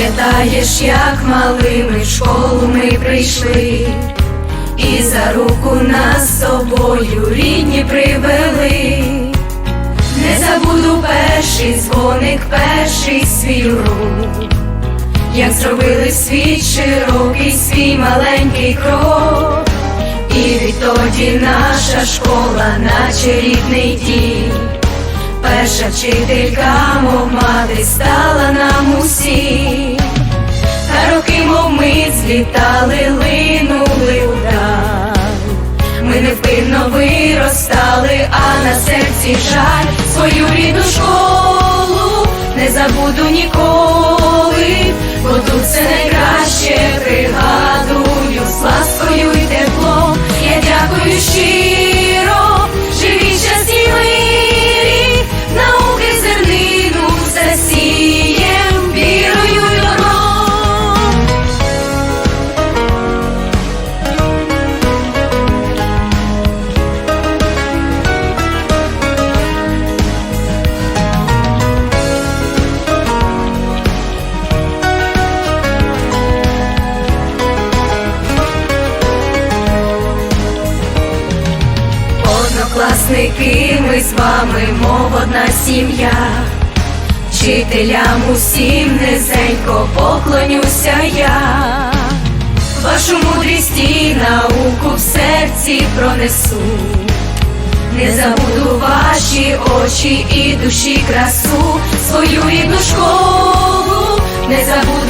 Пам'ятаєш, як малими в школу ми прийшли, і за руку нас з собою рідні привели. Не забуду перший дзвоник, перший свій рук, як зробили світ широкий, свій маленький крок, і відтоді наша школа, наче рідний дім. Перша вчителька, мов мати, стала нам усім, та роки, мов ми злітали, линули. Невпинно виростали, а на серці жаль свою рідну школу Однокласники, ми з вами, мов одна сім'я, вчителям усім низенько поклонюся я, вашу мудрість і науку в серці пронесу, не забуду ваші очі і душі красу, свою рідну школу, не забуду